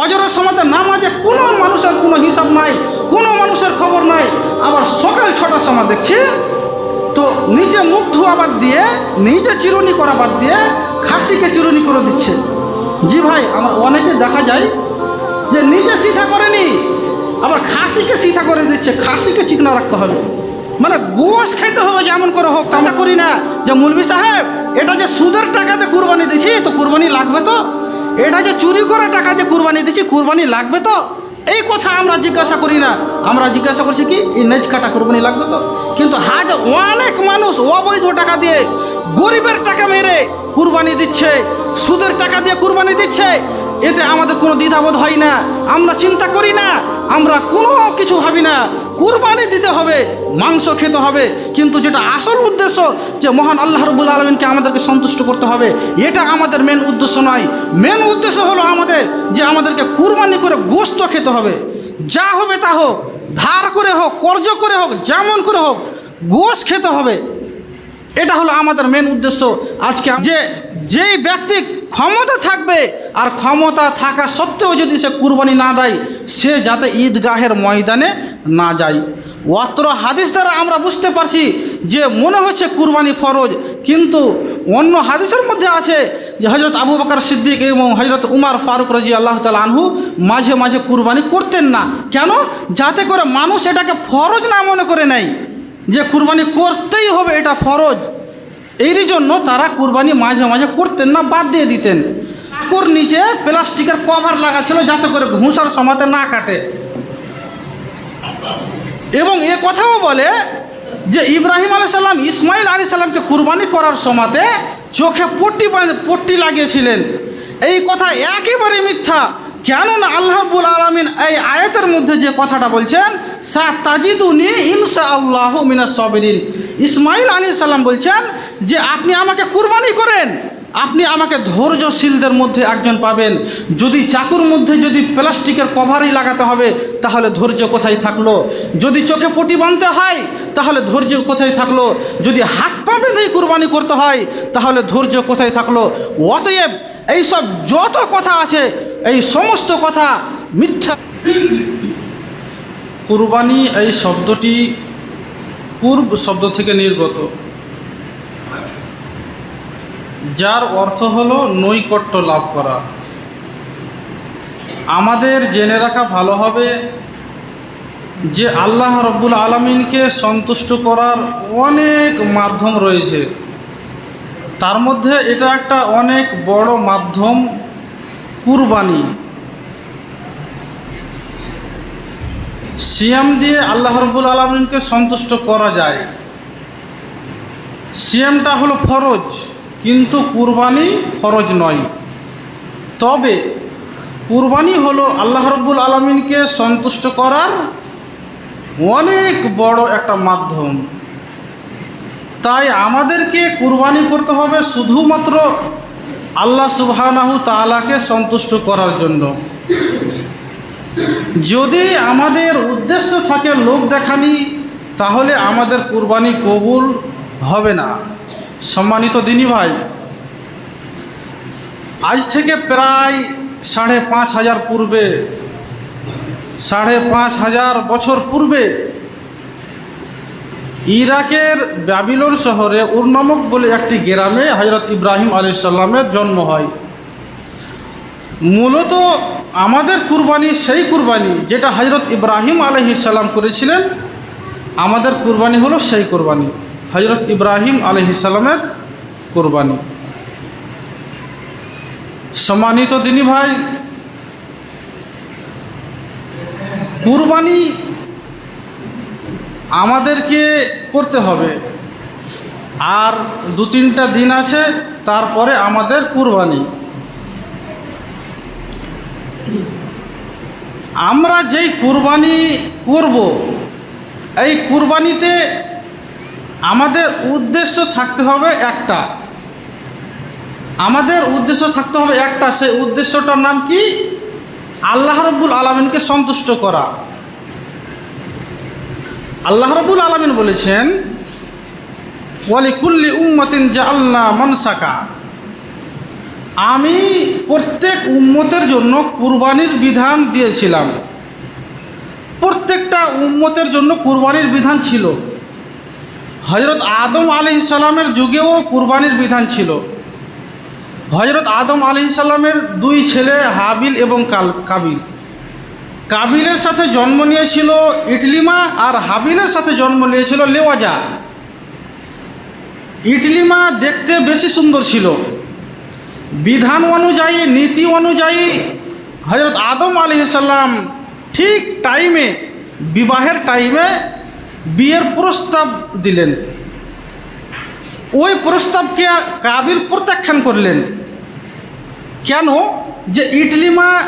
ফজরের সময় নামাজে কোনো মানুষের কোনো হিসাব নাই, কোনো মানুষের খবর নাই। আবার সকাল ছটার সময় দেখছি, তো নিজে মুখ ধোয়া বাদ দিয়ে, নিজে চিরুনি করা বাদ দিয়ে খাসিকে চিরুনি করে দিচ্ছে। জি ভাই, আমার অনেকে দেখা যায় যে নিজে সিধা করেনি, আবার খাসিকে সিধা করে দিচ্ছে, খাসিকে চিকনা রাখতে হবে। মানে গোশ খাইতে হবে যেমন করে হোক আশা করি না। যে মুলবি সাহেব, এটা যে সুদের টাকাতে কুরবানি দিছি, তো কুরবানি লাগবে তো? এটা যে চুরি করা টাকা যে কুরবানি দিচ্ছি কুরবানি লাগবে তো? এই কথা আমরা জিজ্ঞাসা করি না। আমরা জিজ্ঞাসা করছি কি, এই নেজ কাটা কুরবানি লাগবে তো? কিন্তু হাজ অনেক মানুষ অবৈধ টাকা দিয়ে গরিবের টাকা মেরে কুরবানি দিচ্ছে, সুদের টাকা দিয়ে কুরবানি দিচ্ছে এতে আমাদের কোনো দ্বিধাবোধ হয় না। আমরা চিন্তা করি না, আমরা কোনো কিছু ভাবি না। কুরবানি দিতে হবে, মাংস খেতে হবে, কিন্তু যেটা আসল উদ্দেশ্য যে মহান আল্লাহ রবুল আলমিনকে আমাদেরকে সন্তুষ্ট করতে হবে, এটা আমাদের মেন উদ্দেশ্য নয়। মেন উদ্দেশ্য হলো আমাদের যে আমাদেরকে কুরবানি করে গোস্ত খেতে হবে। যা হবে তা হোক, ধার করে হোক, কর্জ করে হোক, যেমন করে হোক গোশ খেতে হবে। এটা হলো আমাদের মেন উদ্দেশ্য। আজকে যে যেই ব্যক্তি ক্ষমতা থাকবে আর ক্ষমতা থাকা সত্ত্বেও যদি সে কুরবানি না দেয়, সে যাতে ঈদগাহের ময়দানে না যায়। অত্র হাদিস দ্বারা আমরা বুঝতে পারছি যে মনে হচ্ছে কুরবানি ফরজ, কিন্তু অন্য হাদিসের মধ্যে আছে যে হজরত আবু বকর সিদ্দিক এবং হজরত উমার ফারুক রাজি আল্লাহ তালা আনহু মাঝে মাঝে কুরবানি করতেন না। কেন? যাতে করে মানুষ এটাকে ফরজ না মনে করে নেয়। যে কুরবানি করতেই হবে, এটা ফরজ। এরই জন্য তারা কুরবানি মাঝে মাঝে করতেন না, বাদ দিয়ে দিতেন। কাকুর নিচে প্লাস্টিকের কভার লাগা ছিল যাতে করে ঘুষার সমাতে না কাটে। এবং এ কথাও বলে যে ইব্রাহিম আলাই সাল্লাম ইসমাইল আলী সাল্লামকে কুরবানি করার সময়তে চোখে পট্টি পট্টি লাগিয়েছিলেন। এই কথা একেবারে মিথ্যা। কেননা আল্লাহবুল আলমিন এই আয়াতের মধ্যে যে কথাটা বলছেন সা তাজিদুনি ইনসা আল্লাহ মিনা সবেরিন। ইসমাইল আলী সাল্লাম বলছেন যে আপনি আমাকে কুরবানি করেন, আপনি আমাকে ধৈর্যশীলদের মধ্যে একজন পাবেন। যদি চাকুর মধ্যে যদি প্লাস্টিকের কভারই লাগাতে হবে, তাহলে ধৈর্য কোথায় থাকল? যদি চোখে পটি বাঁধতে হয়, তাহলে ধৈর্য কোথায় থাকল? যদি হাত পা বেঁধেই কুরবানি করতে হয়, তাহলে ধৈর্য কোথায় থাকল? অতএব এইসব যত কথা আছে, এই সমস্ত কথা মিথ্যা। কুরবানি এই শব্দটি পূর্ব শব্দ থেকে নির্গত। যার অর্থ হলো নৈকট্য লাভ করা। আমাদের জেনে রাখা ভালো হবে যে আল্লাহ রব্বুল আলমিনকে সন্তুষ্ট করার অনেক মাধ্যম রয়েছে। তার মধ্যে এটা একটা অনেক বড় মাধ্যম, কুরবানি। সিয়াম দিয়ে আল্লাহ রব্বুল আলমিনকে সন্তুষ্ট করা যায়। সিয়ামটা হলো ফরজ। কিন্তু কুরবানি ফরজ নয়। তবে কুরবানি হলো আল্লাহ রব্বুল আলমিনকে সন্তুষ্ট করার অনেক বড় একটা মাধ্যম। তাই আমাদেরকে কুরবানি করতে হবে শুধুমাত্র আল্লাহ সুবহানাহু তাআলাকে সন্তুষ্ট করার জন্য। যদি আমাদের উদ্দেশ্য থাকে লোক দেখানি, তাহলে আমাদের কুরবানি কবুল হবে না। সম্মানিত দিনী ভাই, আজ থেকে প্রায় সাড়ে পাঁচ হাজার পূর্বে, সাড়ে পাঁচ হাজার বছর পূর্বে ইরাকের ব্যাবিলন শহরে উর্নামক বলে একটি গ্রামে হজরত ইব্রাহিম আলি সাল্লামের জন্ম হয়। মূলত আমাদের কুরবানি সেই কুরবানি যেটা হজরত ইব্রাহিম আলহি সাল্লাম করেছিলেন, আমাদের কুরবানি হলো সেই কুরবানি। হজরত ইব্রাহিম আলহি সাল্লামের কুরবানি। সম্মানিত দিনী ভাই, কুরবানি আমাদেরকে করতে হবে। আর দু তিনটা দিন আছে, তারপরে আমাদের কুরবানি। আমরা যেই কুরবানি করব, এই কুরবানিতে আমাদের উদ্দেশ্য থাকতে হবে একটা। আমাদের উদ্দেশ্য থাকতে হবে একটা, সেই উদ্দেশ্যটার নাম কি? আল্লাহ রব্বুল আলমিনকে সন্তুষ্ট করা। আল্লাহ রব্বুল আলমিন বলেছেন ওয়ালি কুল্লি উম্মতিন জা আল্লাহ মনসাকা। আমি প্রত্যেক উম্মতের জন্য কুরবানির বিধান দিয়েছিলাম। প্রত্যেকটা উম্মতের জন্য কুরবানির বিধান ছিল। হজরত আদম আলি ইসালামের যুগেও কুরবানির বিধান ছিল। হজরত আদম আলি ইসাল্লামের দুই ছেলে হাবিল এবং কাল, কাবিল। কাবিলের সাথে জন্ম নিয়েছিল ইটলিমা আর হাবিলের সাথে জন্ম নিয়েছিল লেওয়াজা। ইটলিমা দেখতে বেশি সুন্দর ছিল। বিধান অনুযায়ী, নীতি অনুযায়ী হজরত আদম আলি ঠিক টাইমে বিবাহের টাইমে বিয়ের প্রস্তাব দিলেন। ওই প্রস্তাবকে কাবিল প্রত্যাখ্যান করলেন। কেন? যে ইটলিমা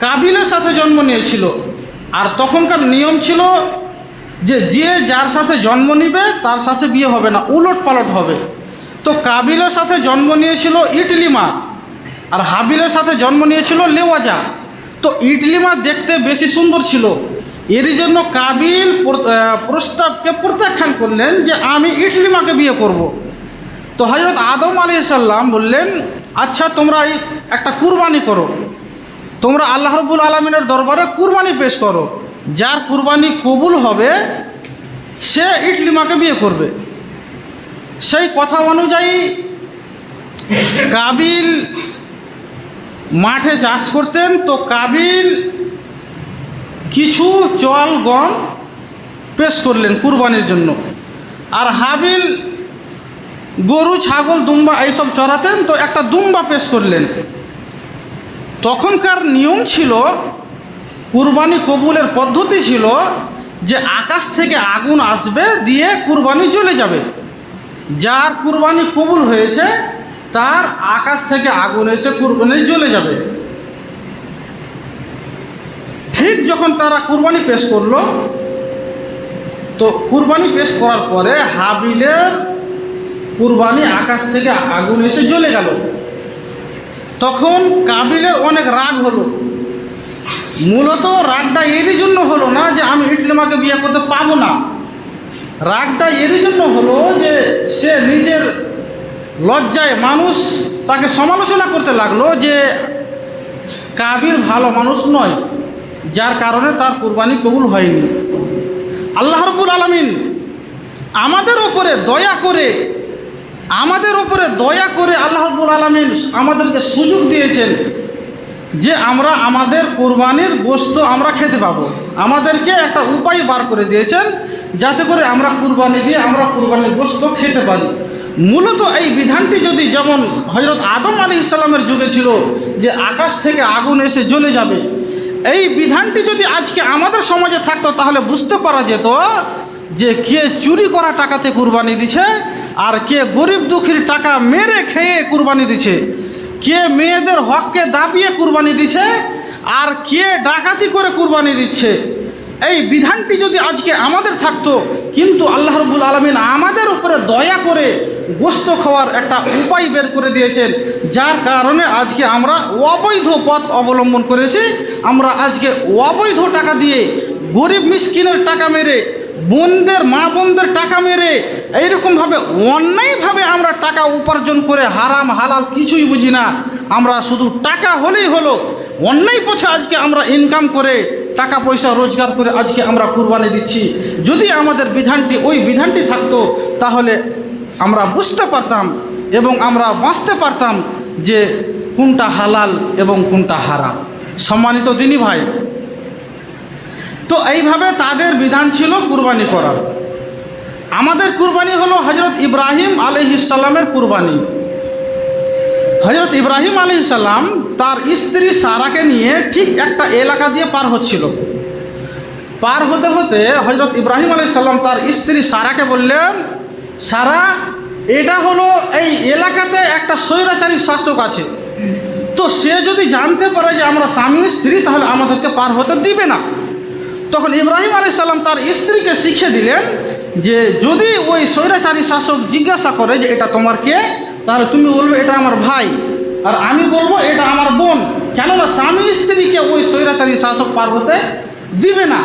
কাবিলের সাথে জন্ম নিয়েছিল। আর তখনকার নিয়ম ছিল যে যে যার সাথে জন্ম নিবে, তার সাথে বিয়ে হবে না উলট পালট হবে। তো কাবিলের সাথে জন্ম নিয়েছিল ইটলিমা আর হাবিলের সাথে জন্ম নিয়েছিল লেওয়াজা। তো ইটলিমা দেখতে বেশি সুন্দর ছিল। এরই জন্য কাবিল প্র- প্রস্তাবকে প্রত্যাখ্যান করলেন যে আমি ইটলিমাকে বিয়ে করব। তো হজরত আদম আলী সাল্লাম বললেন আচ্ছা তোমরা একটা কুরবানি করো। তোমরা আল্লাহ রবুল আলমিনের দরবারে কুরবানি পেশ করো। যার কুরবানি কবুল হবে, সে ইটলিমাকে বিয়ে করবে। সেই কথা অনুযায়ী কাবিল মাঠে চাষ করতেন। তো কাবিল কিছু চল গম পেশ করলেন কুরবানির জন্য। আর হাবিল, গরু, ছাগল, দুম্বা এইসব চড়াতেন, তো একটা দুম্বা পেশ করলেন। তখনকার নিয়ম ছিল, কুরবানি কবুলের পদ্ধতি ছিল যে আকাশ থেকে আগুন আসবে দিয়ে কুরবানি জ্বলে যাবে। যার কুরবানি কবুল হয়েছে, তার আকাশ থেকে আগুন এসে কুরবানি জ্বলে যাবে। ঠিক যখন তারা কুরবানি পেশ করল, তো কুরবানি পেশ করার পরে হাবিলের কুরবানি আকাশ থেকে আগুন এসে জ্বলে গেল। তখন কাবিলের অনেক রাগ হলো। মূলত রাগটা এরই জন্য হলো না যে আমি ইটলিমাকে বিয়ে করতে পাবো না। রাগটা এরই জন্য হলো যে সে নিজের লজ্জায় মানুষ তাকে সমালোচনা করতে লাগল যে কাবিল ভালো মানুষ নয়। যার কারণে তার কুরবানি কবুল হয়নি। আল্লাহ রবুল আলমিন আমাদের ওপরে দয়া করে, আমাদের ওপরে দয়া করে আল্লাহ রবুল আলমিন আমাদেরকে সুযোগ দিয়েছেন যে আমরা আমাদের কোরবানির গোস্ত আমরা খেতে পাবো। আমাদেরকে একটা উপায় বার করে দিয়েছেন যাতে করে আমরা কুরবানি দিয়ে আমরা কুরবানির গোস্ত খেতে পারি। মূলত এই বিধানটি যদি যেমন হজরত আদম আলী ইসলামের যুগে ছিল যে আকাশ থেকে আগুন এসে জ্বলে যাবে এই বিধানটি যদি আজকে আমাদের সমাজে থাকতো, তাহলে বুঝতে পারা যেত যে কে চুরি করা টাকাতে কুরবানি দিছে আর কে গরিব দুঃখীর টাকা মেরে খেয়ে কুরবানি দিছে। কে মেয়েদের হককে দাবিয়ে কুরবানি দিছে আর কে ডাকাতি করে কুরবানি দিচ্ছে। এই বিধানটি যদি আজকে আমাদের থাকতো, কিন্তু আল্লাহ রবুল আলমিন আমাদের উপরে দয়া করে গোস্ত খাওয়ার একটা উপায় বের করে দিয়েছেন, যার কারণে আজকে আমরা অবৈধ পথ অবলম্বন করেছি। আমরা আজকে অবৈধ টাকা দিয়ে গরিব মিসকিনের টাকা মেরে, বোনদের, মা বোনদের টাকা মেরে, এইরকমভাবে অন্যায়ভাবে আমরা টাকা উপার্জন করে হারাম, হালাল কিছুই বুঝি না। আমরা শুধু টাকা হলেই হলো, অন্যায় পথে আজকে আমরা ইনকাম করে টাকা পয়সা রোজগার করে আজকে আমরা কুরবানি দিচ্ছি। যদি আমাদের বিধানটি ওই বিধানটি থাকতো, তাহলে আমরা বুঝতে পারতাম এবং আমরা বাঁচতে পারতাম যে কোনটা হালাল এবং কোনটা হারাম। সম্মানিত দিনী ভাই, তো এইভাবে তাদের বিধান ছিল কুরবানি করার। আমাদের কুরবানি হলো হজরত ইব্রাহিম আলহিসাল্লামের কুরবানি। হজরত ইব্রাহিম আলহিসাল্লাম তার স্ত্রী সারাকে নিয়ে ঠিক একটা এলাকা দিয়ে পার হচ্ছিল। পার হতে হতে হজরত ইব্রাহিম আলহিসাল্লাম তার স্ত্রী সারাকে বললেন, সারা, এটা হলো এই এলাকাতে একটা স্বৈরাচারী শাসক আছে। তো সে যদি জানতে পারে যে আমরা স্বামী স্ত্রী, তাহলে আমাদেরকে পার হতে দিবে না। তখন ইব্রাহিম আলী সাল্লাম তার স্ত্রীকে শিখিয়ে দিলেন যে যদি ওই স্বৈরাচারী শাসক জিজ্ঞাসা করে যে এটা তোমার কে তাহলে তুমি বলবে, এটা আমার ভাই। আর আমি বলব, এটা আমার বোন। কেননা স্বামী স্ত্রীকে ওই স্বৈরাচারী শাসক পার হতে দিবে না।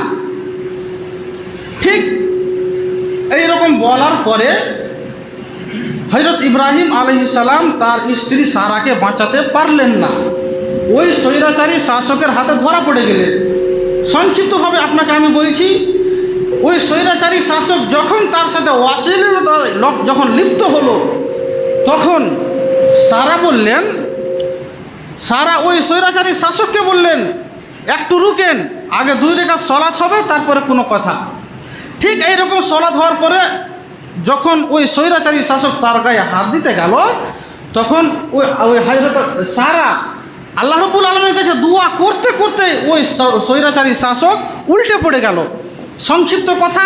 ঠিক এইরকম বলার পরে হজরত ইব্রাহিম সালাম তার স্ত্রী সারাকে বাঁচাতে পারলেন না। ওই স্বৈরাচারী শাসকের হাতে ধরা পড়ে গেলেন। সংক্ষিপ্তভাবে আপনাকে আমি বলছি, ওই স্বৈরাচারী শাসক যখন তার সাথে অশ্লীলতা, যখন লিপ্ত হলো তখন সারা বললেন, সারা ওই স্বৈরাচারী শাসককে বললেন, একটু রুকেন, আগে দুই রেখা সলাৎ হবে, তারপরে কোনো কথা। ঠিক এইরকম সলাৎ হওয়ার পরে যখন ওই স্বৈরাচারী শাসক তার গায়ে হাত দিতে গেল, তখন ওই ওই হাজরত সারা আল্লাহ রবুল আলমের কাছে দোয়া করতে করতে ওই স্বৈরাচারী শাসক উল্টে পড়ে গেল। সংক্ষিপ্ত কথা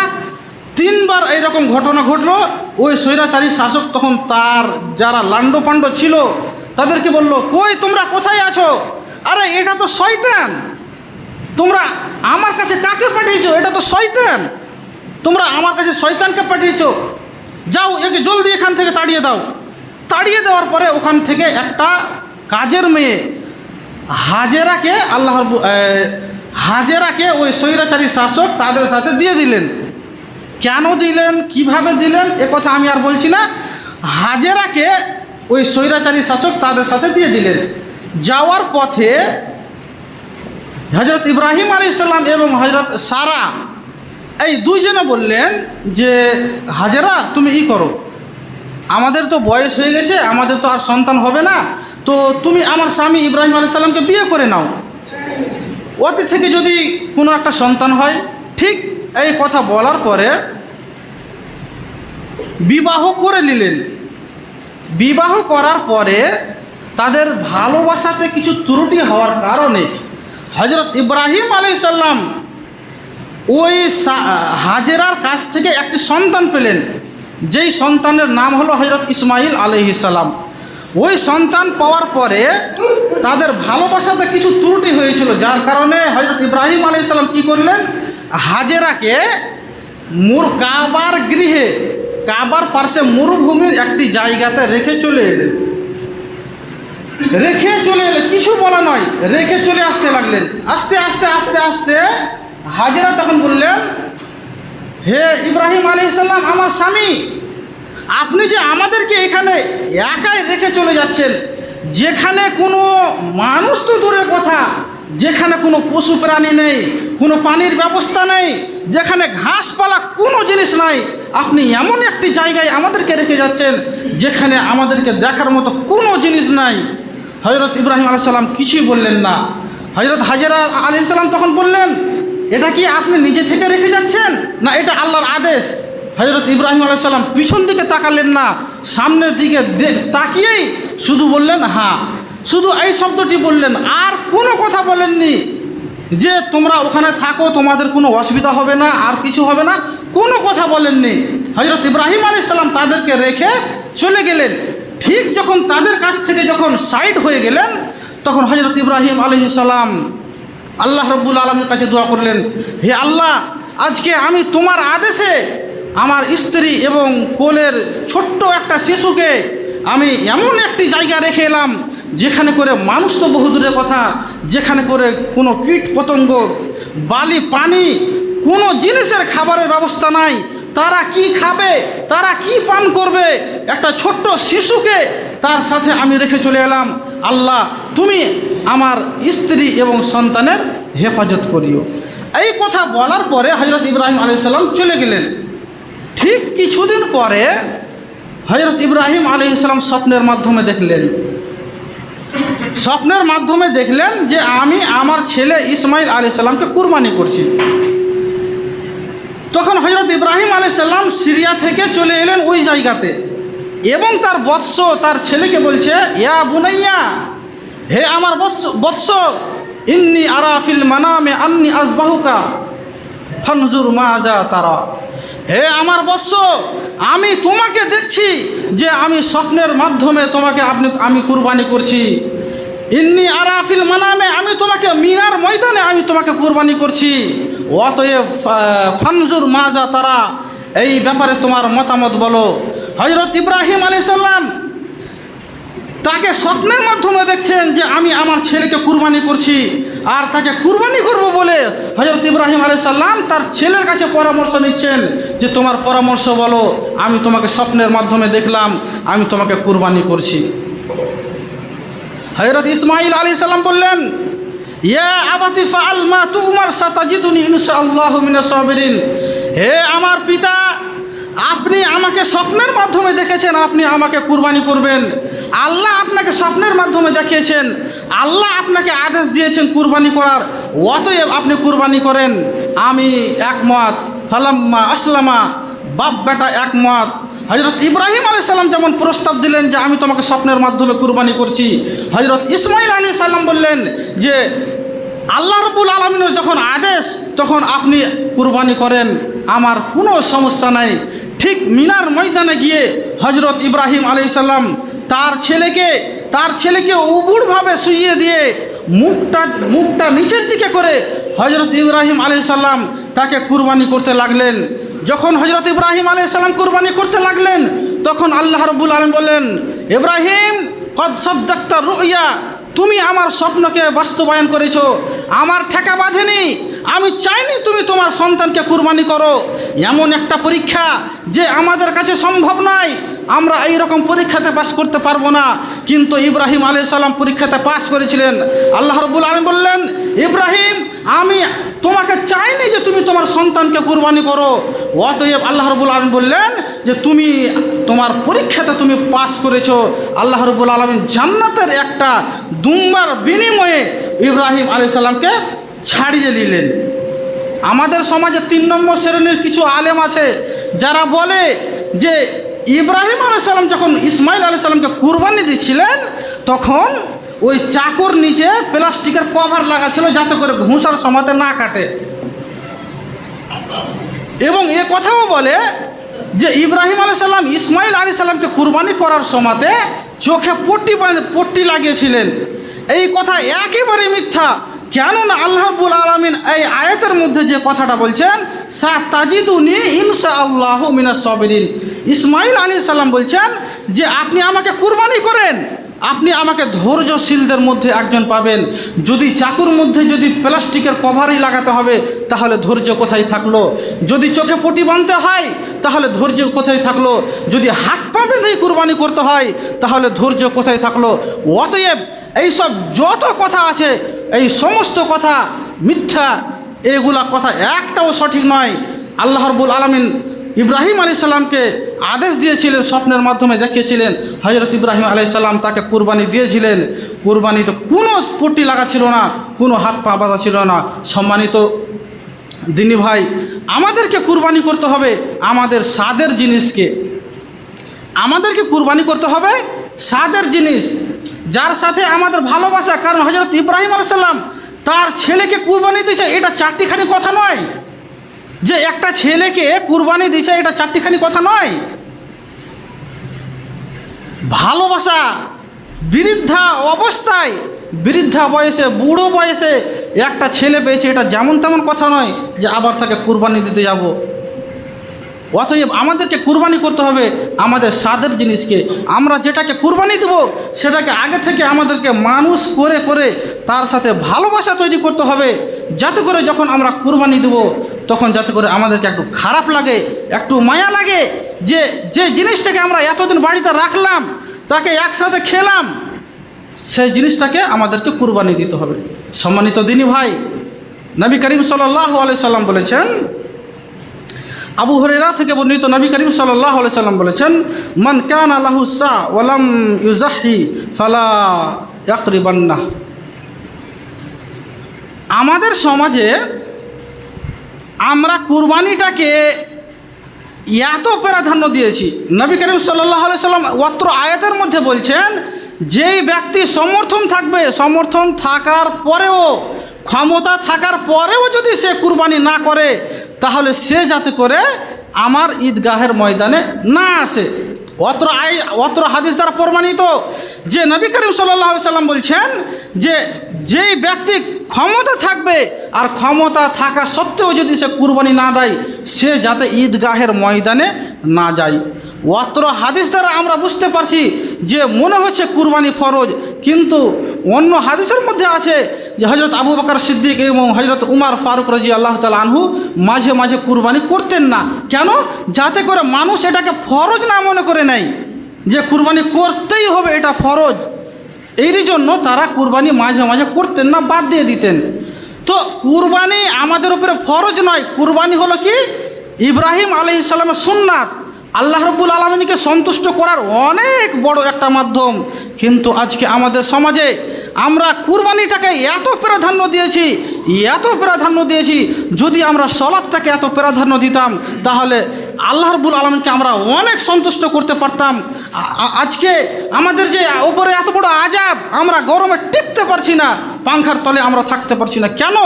তিনবার এইরকম ঘটনা ঘটলো। ওই স্বৈরাচারী শাসক তখন তার যারা লাণ্ডপাণ্ড ছিল, তাদেরকে বলল, কই তোমরা কোথায় আছো? আরে, এটা তো শয়তান। তোমরা আমার কাছে কাকে পাঠিয়েছো? এটা তো শয়তান। তোমরা আমার কাছে শয়তানকে পাঠিয়েছো। যাও, একে জলদি এখান থেকে তাড়িয়ে দাও। তাড়িয়ে দেওয়ার পরে ওখান থেকে একটা কাজের মেয়ে, হাজেরাকে আল্লাহর হাজেরাকে ওই স্বৈরাচারী শাসক তাদের সাথে দিয়ে দিলেন। কেন দিলেন, কীভাবে দিলেন, এ কথা আমি আর বলছি না। হাজেরাকে ওই স্বৈরাচারী শাসক তাদের সাথে দিয়ে দিলেন। যাওয়ার পথে হজরত ইব্রাহিম আলী সাল্লাম এবং হজরত সারা এই দুইজনে বললেন যে, হাজেরা, তুমি ই করো। আমাদের তো বয়স হয়ে গেছে, আমাদের তো আর সন্তান হবে না। তো তুমি আমার স্বামী ইব্রাহিম আলী সাল্লামকে বিয়ে করে নাও। ওতে থেকে যদি কোনো একটা সন্তান হয়, ঠিক এই কথা বলার পরে বিবাহ করে নিলেন। বিবাহ করার পরে তাদের ভালোবাসাতে কিছু ত্রুটি হওয়ার কারণে হজরত ইব্রাহিম আলী সাল্লাম ওই হাজেরার কাছ থেকে একটি সন্তান পেলেন। যেই সন্তানের নাম হলো হজরত ইসমাইল আলহিসাল্লাম ওই সন্তান পাওয়ার পরে তাদের ভালোবাসাতে কিছু ত্রুটি হয়েছিল, যার কারণে হজরত ইব্রাহিম আলাইসাল্লাম কী করলেন? হাজেরাকে মুর কাবার গৃহে, কাবার পার্শ্বে মরুভূমির একটি জায়গাতে রেখে চলে এলেন রেখে চলে এলেন কিছু বলা নয়, রেখে চলে আসতে লাগলেন। আস্তে আস্তে আস্তে আস্তে হাজেরা তখন বললেন, হে ইব্রাহিম আলী সাল্লাম আমার স্বামী, আপনি যে আমাদেরকে এখানে একাই রেখে চলে যাচ্ছেন, যেখানে কোনো মানুষ তো দূরের কথা যেখানে কোনো পশু প্রাণী নেই, কোনো পানির ব্যবস্থা নেই, যেখানে ঘাসপালা কোনো জিনিস নাই, আপনি এমন একটি জায়গায় আমাদেরকে রেখে যাচ্ছেন, যেখানে আমাদেরকে দেখার মতো কোনো জিনিস নাই। হজরত ইব্রাহিম আলাইসাল্লাম কিছুই বললেন না। হজরত হাজরা আলি সাল্লাম তখন বললেন, এটা কি আপনি নিজে থেকে রেখে যাচ্ছেন, না এটা আল্লাহর আদেশ? হজরত ইব্রাহিম আলাইসাল্লাম পিছন দিকে তাকালেন না, সামনের দিকে তাকিয়েই শুধু বললেন হ্যাঁ শুধু এই শব্দটি বললেন, আর কোনো কথা বলেননি যে তোমরা ওখানে থাকো, তোমাদের কোনো অসুবিধা হবে না, আর কিছু হবে না, কোনো কথা বলেননি। হজরত ইব্রাহিম আলাইসাল্লাম তাদেরকে রেখে চলে গেলেন। ঠিক যখন তাদের কাছ থেকে যখন সাইড হয়ে গেলেন, তখন হজরত ইব্রাহিম আলহিসাল্লাম আল্লাহ রব্বুল আলমের কাছে দোয়া করলেন, হে আল্লাহ, আজকে আমি তোমার আদেশে আমার স্ত্রী এবং কোলের ছোট্ট একটা শিশুকে আমি এমন একটি জায়গা রেখে এলাম যেখানে করে মানুষ তো বহুদূরের কথা, যেখানে করে কোনো কীট পতঙ্গ, বালি, পানি, কোনো জিনিসের খাবারের ব্যবস্থা নাই। তারা কি খাবে? তারা কি পান করবে? একটা ছোট্ট শিশুকে তার সাথে আমি রেখে চলে এলাম। আল্লাহ, তুমি আমার স্ত্রী এবং সন্তানের হেফাজত করিও। এই কথা বলার পরে হজরত ইব্রাহিম আলাইসাল্লাম চলে গেলেন। ঠিক কিছুদিন পরে হজরত ইব্রাহিম আলাইসাল্লাম স্বপ্নের মাধ্যমে দেখলেন। স্বপ্নের মাধ্যমে দেখলেন যে আমি আমার ছেলে ইসমাইল আলি সাল্লামকে কুরবানি করছি। তখন হজরত ইব্রাহিম আলি সাল্লাম সিরিয়া থেকে চলে এলেন ওই জায়গাতে এবং তার বৎস, তার ছেলেকে বলছে, ইয়া বুনাইয়া, হে আমার বৎস বৎস, ইন্নি আরাফিল মানামে আন্নি আসবাহুকা ফনজুর মাজা তারা। হে আমার বৎস, আমি তোমাকে দেখছি যে আমি স্বপ্নের মাধ্যমে তোমাকে আপনি, আমি কুরবানি করছি। ইন্নি আরাফিল মানামে, আমি তোমাকে মিনার ময়দানে আমি তোমাকে কুরবানি করছি। অতএব ফানজুর মাজা তারা, এই ব্যাপারে তোমার মতামত বলো। হজরত ইব্রাহিম আলী সাল্লাম তাকে স্বপ্নের মাধ্যমে দেখছেন যে আমি আমার ছেলেকে কুরবানি করছি। আর তাকে কুরবানি করব বলে হজরত ইব্রাহিম আলাই সাল্লাম তার ছেলের কাছে পরামর্শ নিচ্ছেন যে, তোমার পরামর্শ বলো, আমি তোমাকে স্বপ্নের মাধ্যমে দেখলাম, আমি তোমাকে কুরবানি করছি। হজরত ইসমাইল আলী সাল্লাম বললেন, ইয়া আবাতি ফাল মা তুমার সাতাজিদুনি ইনশাআল্লাহু হে আমার পিতা, আপনি আমাকে স্বপ্নের মাধ্যমে দেখেছেন, আপনি আমাকে কুরবানি করবেন। আল্লাহ আপনাকে স্বপ্নের মাধ্যমে দেখিয়েছেন, আল্লাহ আপনাকে আদেশ দিয়েছেন কুরবানি করার, অতএব আপনি কুরবানি করেন। আমি একমত, ফালাম্মা আসলামা বাপ বেটা একমত। হজরত ইব্রাহিম আলী সাল্লাম যেমন প্রস্তাব দিলেন যে আমি তোমাকে স্বপ্নের মাধ্যমে কুরবানি করছি হজরত ইসমাইল আলী সাল্লাম বললেন যে আল্লাহ রবুল আলমিনের যখন আদেশ, তখন আপনি কুরবানি করেন। আমার কোনো সমস্যা নাই। ঠিক মিনার ময়দানে গিয়ে হজরত ইব্রাহিম আলী সাল্লাম তার ছেলেকে তার ছেলেকে উবুড়ভাবে শুইয়ে দিয়ে মুখটা মুখটা নিচের দিকে করে হজরত ইব্রাহিম আলী সাল্লাম তাকে কুরবানি করতে লাগলেন। যখন হজরত ইব্রাহিম আলী সাল্লাম কুরবানি করতে লাগলেন, তখন আল্লাহ রবুল আলম বললেন, ইব্রাহিম, কদ রুইয়া, তুমি আমার স্বপ্নকে বাস্তবায়ন করেছ। আমার ঠেকা বাঁধেনি আমি চাইনি তুমি তোমার সন্তানকে কুরবানি করো। এমন একটা পরীক্ষা যে আমাদের কাছে সম্ভব নয়। আমরা এই রকম পরীক্ষাতে পাশ করতে পারব না। কিন্তু ইব্রাহিম আলী সাল্লাম পরীক্ষাতে পাশ করেছিলেন। আল্লাহ রব্বুল আলম বললেন, ইব্রাহিম, আমি তোমাকে চাইনি যে তুমি তোমার সন্তানকে কুরবানি করো। অতএব আল্লাহ রবুল আলম বললেন যে তুমি তোমার পরীক্ষাতে তুমি পাস করেছ। আল্লাহ রবুল আলমিন জান্নাতের একটা দুম্বার বিনিময়ে ইব্রাহিম আলী সাল্লামকে ছাড়িয়ে নিলেন। আমাদের সমাজে তিন নম্বর শ্রেণির কিছু আলেম আছে, যারা বলে যে ইব্রাহিম আলী সাল্লাম যখন ইসমাইল আলী সাল্লামকে কুরবানি দিচ্ছিলেন, তখন ওই চাকুর নিচে প্লাস্টিকের কভার লাগা ছিল যাতে করে ঘুষার সময়তে না কাটে। এবং এ কথাও বলে যে ইব্রাহিম আলী সাল্লাম ইসমাইল আলী সাল্লামকে কুরবানি করার সময়তে চোখে পট্টি পট্টি লাগিয়েছিলেন। এই কথা একেবারে মিথ্যা। কেননা আল্লাহবুল আলমিন এই আয়াতের মধ্যে যে কথাটা বলছেন, সা তাজিদুনি ইনসা আল্লাহ মিনা সবিরিন। ইসমাইল আলী সাল্লাম বলছেন যে, আপনি আমাকে কুরবানি করেন, আপনি আমাকে ধৈর্যশীলদের মধ্যে একজন পাবেন। যদি চাকুর মধ্যে যদি প্লাস্টিকের কভারই লাগাতে হবে, তাহলে ধৈর্য কোথায় থাকল? যদি চোখে পটি বাঁধতে হয়, তাহলে ধৈর্য কোথায় থাকল? যদি হাত পা বেঁধেই কুরবানি করতে হয়, তাহলে ধৈর্য কোথায় থাকল? অতএব এইসব যত কথা আছে এই সমস্ত কথা, মিথ্যা, এগুলা কথা একটাও সঠিক নয়। আল্লাহ রবুল আলমিন ইব্রাহিম আলী সাল্লামকে আদেশ দিয়েছিলেন, স্বপ্নের মাধ্যমে দেখিয়েছিলেন। হজরত ইব্রাহিম আলী সাল্লাম তাকে কুরবানি দিয়েছিলেন। কুরবানিতে কোনো পট্টি লাগা ছিল না, কোনো হাত পা বাঁধা ছিল না। সম্মানিত দিনী ভাই, আমাদেরকে কুরবানি করতে হবে আমাদের স্বাদের জিনিসকে। আমাদেরকে কুরবানি করতে হবে স্বাদের জিনিস। যার সাথে আমাদের ভালোবাসা, কারণ হজরত ইব্রাহিম আলাইসাল্লাম তার ছেলেকে কুরবানি দিয়েছে, এটা চারটিখানি কথা নয়। যে একটা ছেলেকে কুরবানি দিয়েছে, এটা চারটিখানি কথা নয়। ভালোবাসা বৃদ্ধা অবস্থায়, বৃদ্ধা বয়সে, বুড়ো বয়সে একটা ছেলে পেয়েছে, এটা যেমন তেমন কথা নয় যে আবার তাকে কুরবানি দিতে যাব। অতএব আমাদেরকে কুরবানি করতে হবে আমাদের স্বাদের জিনিসকে। আমরা যেটাকে কুরবানি দেব, সেটাকে আগে থেকে আমাদেরকে মানুষ করে করে তার সাথে ভালোবাসা তৈরি করতে হবে। যাতে করে যখন আমরা কুরবানি দেব, তখন যাতে করে আমাদেরকে একটু খারাপ লাগে, একটু মায়া লাগে যে যে জিনিসটাকে আমরা এতদিন বাড়িতে রাখলাম, তাকে একসাথে খেলাম, সেই জিনিসটাকে আমাদেরকে কুরবানি দিতে হবে। সম্মানিত দিনী ভাই, নবী করিম সাল্লাহ আলাই সাল্লাম বলেছেন আবু হরেরা থেকে বর্ণিত নবী করিম সাল্লাহ সাল্লাম বলেছেন, মান কান আল্লাহু সা ওয়ালাম ইউজাহি ফালা ইয়াকরিবান্না। আমাদের সমাজে আমরা কুরবানিটাকে এত প্রাধান্য দিয়েছি। নবী করিম সাল্লাহ সাল্লাম অত্র আয়াতের মধ্যে বলছেন, যেই ব্যক্তি সমর্থন থাকবে, সমর্থন থাকার পরেও, ক্ষমতা থাকার পরেও যদি সে কুরবানি না করে তাহলে সে যাতে করে আমার ঈদগাহের ময়দানে না আসে। অত্র আই, অত্র হাদিস দ্বারা প্রমাণিত যে নবী করিম সাল্লাহ সাল্লাম বলছেন যে যেই ব্যক্তি ক্ষমতা থাকবে আর ক্ষমতা থাকা সত্ত্বেও যদি সে কুরবানি না দেয়, সে যাতে ঈদগাহের ময়দানে না যায়। অত্র হাদিস দ্বারা আমরা বুঝতে পারছি যে মনে হচ্ছে কুরবানি ফরজ, কিন্তু অন্য হাদিসের মধ্যে আছে যে হজরত আবু বকর সিদ্দিক এবং হজরত উমার ফারুক রাজি আল্লাহ তালা আনহু মাঝে মাঝে কুরবানি করতেন না। কেন? যাতে করে মানুষ এটাকে ফরজ না মনে করে নেয়। যে কুরবানি করতেই হবে এটা ফরজ। এরই জন্য তারা কুরবানি মাঝে মাঝে করতেন না, বাদ দিয়ে দিতেন। তো কুরবানি আমাদের উপরে ফরজ নয়। কুরবানি হলো কি? ইব্রাহিম আলি ইসলামের সুন্নাত। আল্লাহ রব্বুল আলমিনকে সন্তুষ্ট করার অনেক বড় একটা মাধ্যম। কিন্তু আজকে আমাদের সমাজে আমরা কুরবানিটাকে এত প্রাধান্য দিয়েছি, এত প্রাধান্য দিয়েছি, যদি আমরা সলাদটাকে এত প্রাধান্য দিতাম, তাহলে আল্লাহ রব্বুল আলমিনকে আমরা অনেক সন্তুষ্ট করতে পারতাম। আজকে আমাদের যে ওপরে এত বড় আজাব আমরা গরমে টিকতে পারছি না, পাংখার তলে আমরা থাকতে পারছি না। কেন?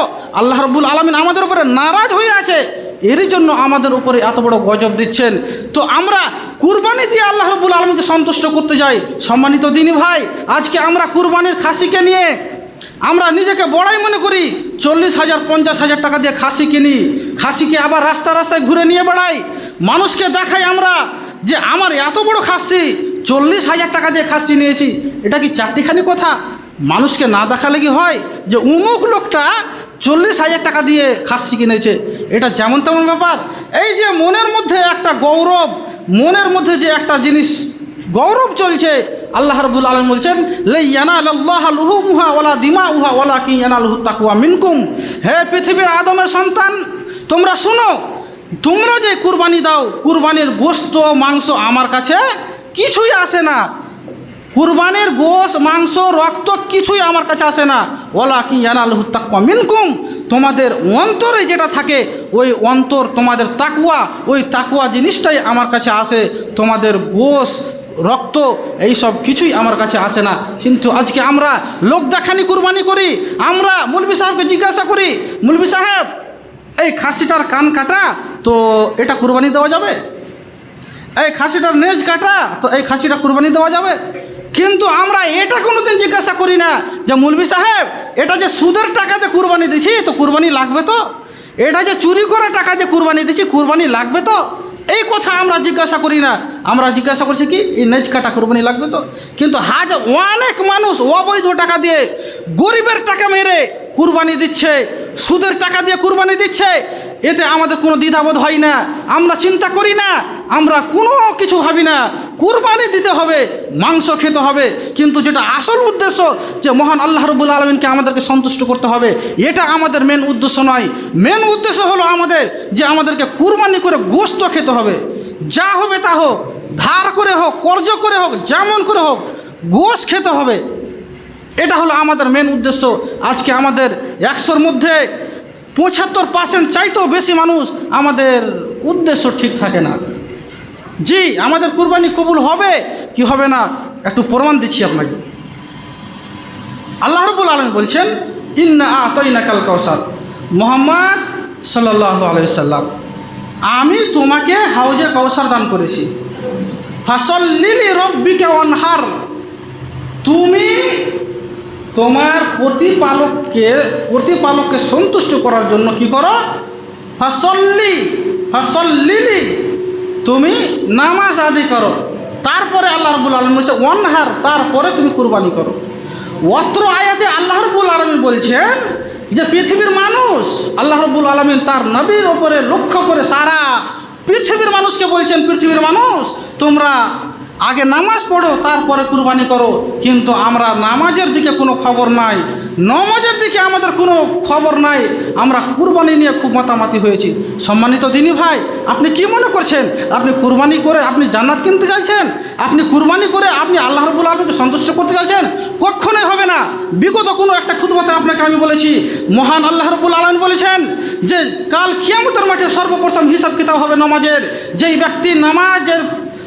আল্লাহ রব্বুল আলমিন আমাদের উপরে নারাজ হয়ে আছে। এরই জন্য আমাদের উপরে এত বড় গজব দিচ্ছেন। তো আমরা কুরবানি দিয়ে আল্লাহ রব্বুল আলমীকে সন্তুষ্ট করতে যাই। সম্মানিত দিনী ভাই, আজকে আমরা কুরবানির খাসিকে নিয়ে আমরা নিজেকে বড়াই মনে করি, চল্লিশ হাজার, পঞ্চাশ হাজার টাকা দিয়ে খাসি কিনি। খাসিকে আবার রাস্তা রাস্তায় ঘুরে নিয়ে বেড়াই। মানুষকে দেখাই আমরা যে আমার এত বড় খাসি, চল্লিশ হাজার টাকা দিয়ে খাসি নিয়েছি। এটা কি চারটিখানি কথা? মানুষকে না দেখালে কি হয় যে উমুক লোকটা চল্লিশ হাজার টাকা দিয়ে খাসি কিনেছে? এটা যেমন তেমন ব্যাপার। এই যে মনের মধ্যে একটা গৌরব, মনের মধ্যে যে একটা জিনিস গৌরব চলছে, আল্লাহ রবুল আলম বলছেন লেইয়ানা আল্লাহ লুহু মুহা ওলা দিমা উহা ওলা কি তাকুয়া মিনকুম। হে পৃথিবীর আদমের সন্তান, তোমরা শুনো, তোমরা যে কুরবানি দাও, কুরবানির গোস্ত মাংস আমার কাছে কিছুই আসে না। কুরবানির গোশ, মাংস, রক্ত কিছুই আমার কাছে আসে না। ওলা কি জানাল তাকুয়া মিনকুম। তোমাদের অন্তরে যেটা থাকে, ওই অন্তর তোমাদের তাকুয়া ওই তাকুয়া জিনিসটাই আমার কাছে আসে। তোমাদের গোশ, রক্ত এই সব কিছুই আমার কাছে আসে না। কিন্তু আজকে আমরা লোক দেখানি কুরবানি করি, আমরা মুলবি সাহেবকে জিজ্ঞাসা করি, মুলবি সাহেব, এই খাসিটার কান কাটা, তো এটা কুরবানি দেওয়া যাবে? এই খাসিটার নেজ কাটা, তো এই খাসিটা কুরবানি দেওয়া যাবে? কিন্তু আমরা এটা কোনোদিন জিজ্ঞাসা করি না যে মুলবি সাহেব, এটা যে সুদের টাকাতে কুরবানি দিছি, তো কুরবানি লাগবে তো? এটা যে চুরি করা টাকা যে কুরবানি দিছি, কুরবানি লাগবে তো? এই কথা আমরা জিজ্ঞাসা করি না। আমরা জিজ্ঞাসা করছি কি, এই নেজ কাটা কুরবানি লাগবে তো? কিন্তু হাজ অনেক মানুষ অবৈধ টাকা দিয়ে গরিবের টাকা মেরে কুরবানি দিচ্ছে, সুদের টাকা দিয়ে কুরবানি দিচ্ছে। এতে আমাদের কোনো দ্বিধাবোধ হয় না। আমরা চিন্তা করি না আমরা কোনো কিছু ভাবি না। কুরবানি দিতে হবে, মাংস খেতে হবে। কিন্তু যেটা আসল উদ্দেশ্য যে মহান আল্লাহ রবুল আলমিনকে আমাদেরকে সন্তুষ্ট করতে হবে, এটা আমাদের মেন উদ্দেশ্য নয়। মেন উদ্দেশ্য হলো আমাদের যে আমাদেরকে কুরবানি করে গোস্ত খেতে হবে। যা হবে তা হোক, ধার করে হোক কর্জ করে হোক, যেমন করে হোক গোশ খেতে হবে। এটা হলো আমাদের মেন উদ্দেশ্য। আজকে আমাদের একশোর মধ্যে পঁচাত্তর পার্সেন্ট চাইতেও বেশি মানুষ আমাদের উদ্দেশ্য ঠিক থাকে না। জি, আমাদের কুরবানি কবুল হবে। কি হবে না? একটু প্রমাণ দিচ্ছি আপনাকে। আল্লাহ রবুল আলম বলছেন, ইন্না আতইনা কাল কৌসার মোহাম্মদ সাল্লাহ আলাইসাল্লাম আমি তোমাকে হাউজে কৌসার দান করেছি। ফাসল লিলি রব্বিকে অনহার তুমি তোমার প্রতিপালককে প্রতিপালককে সন্তুষ্ট করার জন্য কি করো? ফাসল্লি, ফাসল্লিলি তুমি নামাজ আদি করো। তারপরে আল্লাহ রবুল আলম বলছে অনহার তারপরে তুমি কুরবানি করো। অত্র আয়াতে আল্লাহ রবুল আলমী বলছেন যে, পৃথিবীর মানুষ, আল্লাহ রবুল আলমিন তার নবীর ওপরে লক্ষ্য করে সারা পৃথিবীর মানুষকে বলছেন, পৃথিবীর মানুষ, তোমরা আগে নামাজ পড়ো, তারপরে কুরবানি করো। কিন্তু আমরা নামাজের দিকে কোনো খবর নাই। নমাজের দিকে আমাদের কোনো খবর নাই। আমরা কুরবানি নিয়ে খুব মাতামাতি হয়েছি। সম্মানিত দিনী ভাই, আপনি কি মনে করছেন? আপনি কুরবানি করে আপনি জান্নাত কিনতে চাইছেন? আপনি কুরবানি করে আপনি আল্লাহ রবুল আলমীকে সন্তুষ্ট করতে চাইছেন? কখনোই হবে না। বিগত কোনো একটা খুদমতে আপনাকে আমি বলেছি, মহান আল্লাহ রবুল আলম বলেছেন যে, কাল কিয়ামতের মাঠে সর্বপ্রথম হিসাব কিতাব হবে নমাজের। যেই ব্যক্তি নামাজের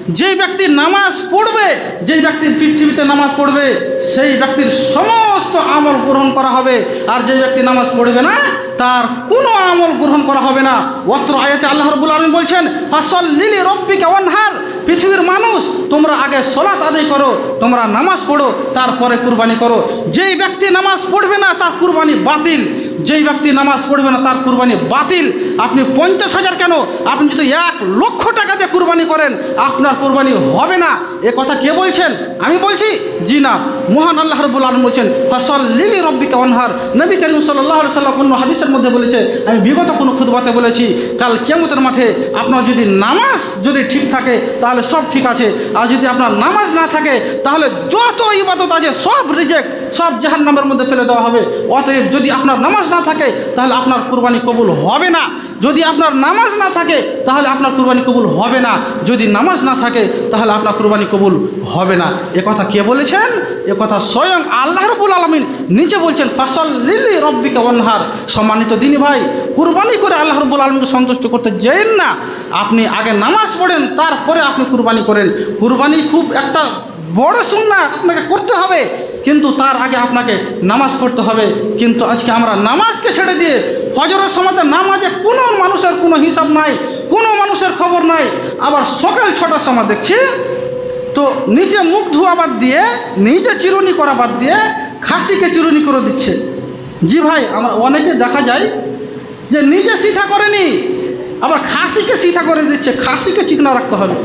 যেই ব্যক্তি নামাজ পড়বে, যেই ব্যক্তির পৃথিবীতে নামাজ পড়বে, সেই ব্যক্তির সমস্ত আমল গ্রহণ করা হবে। আর যে ব্যক্তি নামাজ পড়বে না, তার কোনো আমল গ্রহণ করা হবে না। অত্র আয়াতে আল্লাহ রবুল আলম বলছেন ফসল লিলি রব্বিকে অনহার পৃথিবীর মানুষ, তোমরা আগে সলাৎ আদায় করো, তোমরা নামাজ পড়ো, তারপরে কুরবানি করো। যেই ব্যক্তি নামাজ পড়বে না, তার কুরবানি বাতিল। যেই ব্যক্তি নামাজ পড়বে না তার কুরবানি বাতিল। আপনি পঞ্চাশ হাজার কেন? আপনি যদি এক লক্ষ টাকা দিয়ে কুরবানি করেন, আপনার কুরবানি হবে না। এ কথা কে বলছেন? আমি বলছি, জি না। মহান আল্লাহ রবুল আলম বলছেন ফসল লিলি রব্বিকা অনহার নবী করিম সাল্লাহ সাল্লাম অন্য হাদিসের মধ্যে বলেছে, আমি বিগত কোনো খুদবাতে বলেছি, কাল কেমতের মাঠে আপনার যদি নামাজ যদি ঠিক থাকে, তাহলে সব ঠিক আছে। আর যদি আপনার নামাজ না থাকে, তাহলে যত ইবাদত আছে, সব রিজেক্ট। সব জাহান নামের মধ্যে ফেলে দেওয়া হবে। অতএব যদি আপনার নামাজ না থাকে, তাহলে আপনার কুরবানি কবুল হবে না। যদি আপনার নামাজ না থাকে, তাহলে আপনার কুরবানি কবুল হবে না। যদি নামাজ না থাকে, তাহলে আপনার কুরবানি কবুল হবে না। এ কথা কে বলেছেন? এ কথা স্বয়ং আল্লাহ রবুল আলমিন নিজে বলছেন ফসল লিলি রব্বিকা অনহার সম্মানিত দিনী ভাই, কুরবানি করে আল্লাহ রবুল আলমীকে সন্তুষ্ট করতে যেন না। আপনি আগে নামাজ পড়েন, তারপরে আপনি কুরবানি করেন। কুরবানি খুব একটা বড় সুন্না আপনাকে করতে হবে, কিন্তু তার আগে আপনাকে নামাজ পড়তে হবে। কিন্তু আজকে আমরা নামাজকে ছেড়ে দিয়ে ফজরের সময় নামাজে কোনো মানুষের কোনো হিসাব নাই, কোনো মানুষের খবর নাই। আবার সকাল ছটার সময় দেখছি, তো নিজে মুখ ধোয়া বাদ দিয়ে নিজে চিরুনি করা বাদ দিয়ে খাসিকে চিরুনি করে দিচ্ছে। জি ভাই, আমরা অনেকে দেখা যায় যে নিজে সিথা করেনি, আবার খাসিকে সিথা করে দিচ্ছে। খাসিকে চিকনা রাখতে হবে।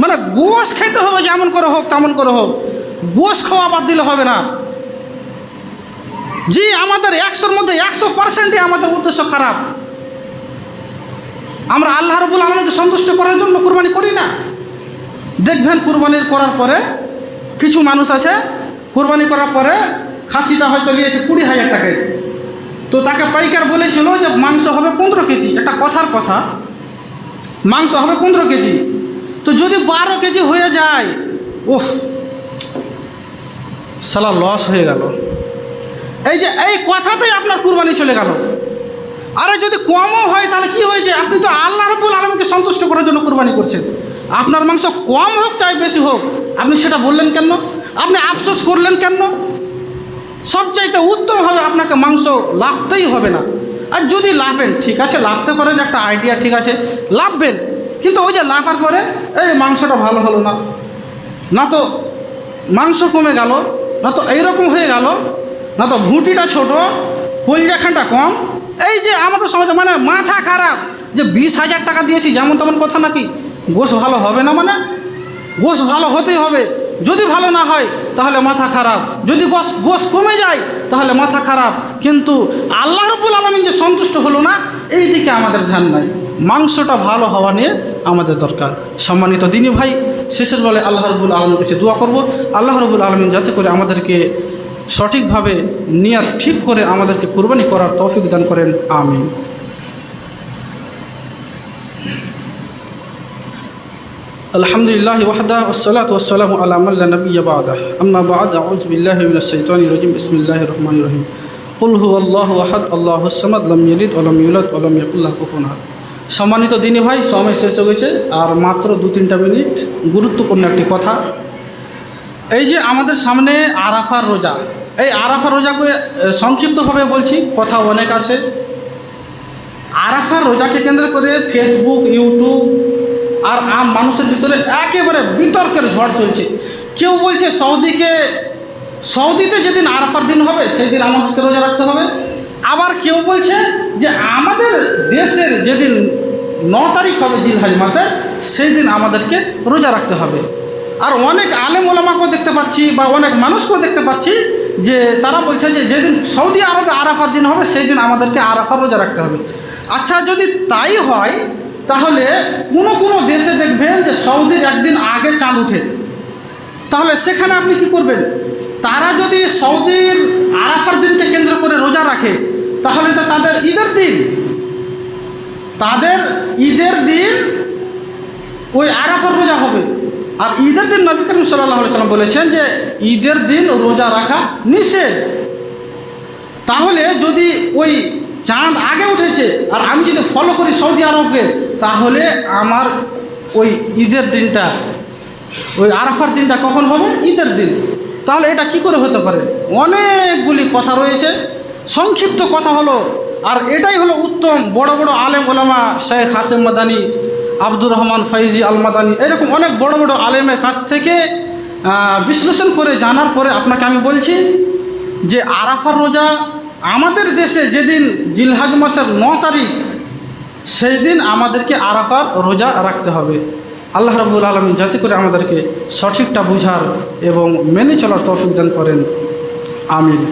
মানে গোশ খেতে হবে, যেমন করে হোক, তেমন করে হোক। গোশ খাওয়া বাদ দিলে হবে না। জি, আমাদের একশোর মধ্যে একশো পার্সেন্টই আমাদের উদ্দেশ্য খারাপ। আমরা আল্লাহ রবুল আলমকে সন্তুষ্ট করার জন্য কুরবানি করি না। দেখবেন কুরবানির করার পরে কিছু মানুষ আছে, কুরবানি করার পরে খাসিটা হয়তো নিয়েছে কুড়ি হাজার টাকায় তো তাকে পাইকার বলেছিল যে মাংস হবে পনেরো কেজি। একটা কথার কথা, মাংস হবে পনেরো কেজি। তো যদি বারো কেজি হয়ে যায় ওফ সালা লস হয়ে গেল। এই যে, এই কথাতেই আপনার কুরবানি চলে গেল। আরে যদি কমও হয়, তাহলে কি হয়েছে? আপনি তো আল্লাহ রব্বুল আলমীকে সন্তুষ্ট করার জন্য কুরবানি করছেন। আপনার মাংস কম হোক চাই বেশি হোক, আপনি সেটা বললেন কেন? আপনি আফসোস করলেন কেন? সবচাইতে উত্তমভাবে আপনাকে মাংস লাভতেই হবে না। আর যদি লাভেন, ঠিক আছে, লাভতে পারেন, একটা আইডিয়া ঠিক আছে, লাভবেন। কিন্তু ওই যে লাফার পরে, এই মাংসটা ভালো হলো না। না তো মাংস কমে গেল, না তো এইরকম হয়ে গেল, না তো ভুঁটিটা ছোট, কলজাখানটা কম। এই যে আমাদের সমাজে মানে মাথা খারাপ, যে বিশ হাজার টাকা দিয়েছি, যেমন তেমন কথা নাকি? গোশ ভালো হবে না মানে? গোশ ভালো হতেই হবে। যদি ভালো না হয়, তাহলে মাথা খারাপ। যদি গোস গোস কমে যায়, তাহলে মাথা খারাপ। কিন্তু আল্লাহ রবুল আলমিন যে সন্তুষ্ট হলো না, এই দিকে আমাদের ধ্যান নাই। মাংসটা ভালো হওয়া নিয়ে আমাদের দরকার সম্মানিত দিনী ভাই শেষের বলে আল্লাহ রবুল আলমের কাছে দোয়া করব আল্লাহ রবুল আলমিন যাতে করে আমাদেরকে সঠিকভাবে নিয়াত ঠিক করে আমাদেরকে কুরবানি করার তৌফিক দান করেন আমিন الحمد لله وحده والصلاة والسلام على من لا نبي بعده أما بعد أعوذ بالله من الشيطان الرجيم بسم الله الرحمن الرحيم قل هو الله أحد الله الصمد لم يلد ولم يولد ولم يكن له كفوا أحد সম্মানিত দিনী ভাই, সময় শেষ হয়ে গেছে, আর মাত্র দু তিনটা মিনিট। গুরুত্বপূর্ণ একটি কথা। এই যে আমাদের সামনে আরাফার রোজা। এই আরাফার রোজাকে সংক্ষিপ্তভাবে বলছি, কথা অনেক আছে। আরাফার রোজাকে কেন্দ্র করে ফেসবুক ইউটিউব আর আম মানুষের ভিতরে একেবারে বিতর্কের ঝড় চলছে। কেউ বলছে সৌদিকে, সৌদিতে যেদিন আরাফার দিন হবে, সেই দিন আমাদেরকে রোজা রাখতে হবে। আবার কেউ বলছে যে আমাদের দেশের যেদিন ন তারিখ হবে জিলহাজ মাসে, সেই দিন আমাদেরকে রোজা রাখতে হবে। আর অনেক আলেম ওলামাকেও দেখতে পাচ্ছি বা অনেক মানুষকেও দেখতে পাচ্ছি যে তারা বলছে যে যেদিন সৌদি আরবে আরাফার দিন হবে, সেই দিন আমাদেরকে আরাফার রোজা রাখতে হবে। আচ্ছা যদি তাই হয়, তাহলে কোনো কোনো দেশে দেখবেন যে সৌদির একদিন আগে চাঁদ উঠে তাহলে সেখানে আপনি কি করবেন? তারা যদি সৌদির আরাফার দিনকে কেন্দ্র করে রোজা রাখে, তাহলে তো তাদের ঈদের দিন। তাদের ঈদের দিন ওই আরাফার রোজা হবে। আর ঈদের দিন নবী করিম সাল্লাহ সাল্লাম বলেছেন যে, ঈদের দিন রোজা রাখা নিষেধ। তাহলে যদি ওই চাঁদ আগে উঠেছে, আর আমি যদি ফলো করি সৌদি আরবকে, তাহলে আমার ওই ঈদের দিনটা, ওই আরাফার দিনটা কখন হবে? ঈদের দিন। তাহলে এটা কি করে হতে পারে? অনেকগুলি কথা রয়েছে। সংক্ষিপ্ত কথা হলো, আর এটাই হলো উত্তম বড় বড় আলেম ওলামা শেখ হাসেম মাদানি, আব্দুর রহমান ফাইজি আল মাদানি এরকম অনেক বড় বড় আলেমের কাছ থেকে বিশ্লেষণ করে জানার পরে আপনাকে আমি বলছি যে আরাফার রোজা আমাদের দেশে যেদিন জিলহাজ মাসের ন তারিখ, সেই দিন আমাদেরকে আরাফার রোজা রাখতে হবে। আল্লাহ রবুল আলমী যাতে করে আমাদেরকে সঠিকটা বুঝার এবং মেনে চলার তৌফিক দান করেন। আমিন।